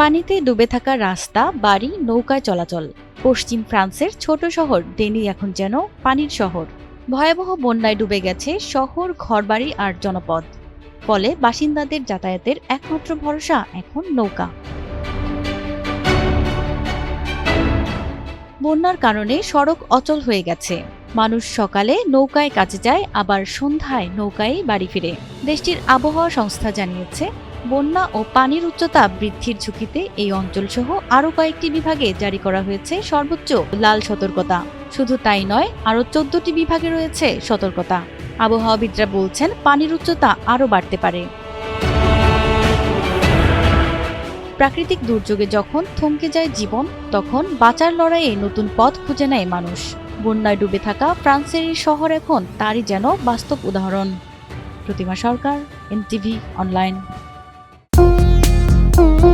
পানিতে ডুবে থাকা রাস্তা, বাড়ি নৌকায় চলাচল। পশ্চিম ফ্রান্সের ছোট শহর ডেনি এখন যেন পানির শহর। ভয়াবহ বন্যায় ডুবে গেছে শহর, ঘরবাড়ি আর জনপদ। ফলে বাসিন্দাদের যাতায়াতের একমাত্র ভরসা এখন নৌকা। বন্যার কারণে সড়ক অচল হয়ে গেছে। মানুষ সকালে নৌকায় কাজে যায়, আবার সন্ধ্যায় নৌকায় বাড়ি ফিরে। দেশটির আবহাওয়া সংস্থা জানিয়েছে বন্যা ও পানির উচ্চতা বৃদ্ধির ঝুঁকিতে এই অঞ্চলসহ আরও কয়েকটি বিভাগে জারি করা হয়েছে সর্বোচ্চ লাল সতর্কতা। শুধু তাই নয়, আরও চোদ্দটি বিভাগে রয়েছে সতর্কতা। আবহাওয়াবিদরা বলছেন, পানির উচ্চতা আরও বাড়তে পারে। প্রাকৃতিক দুর্যোগে যখন থমকে যায় জীবন, তখন বাঁচার লড়াইয়ে নতুন পথ খুঁজে নেয় মানুষ। বন্যায় ডুবে থাকা ফ্রান্সের এই শহর এখন তারই যেন বাস্তব উদাহরণ। Pratima Sarkar, NTV, online. Thank you.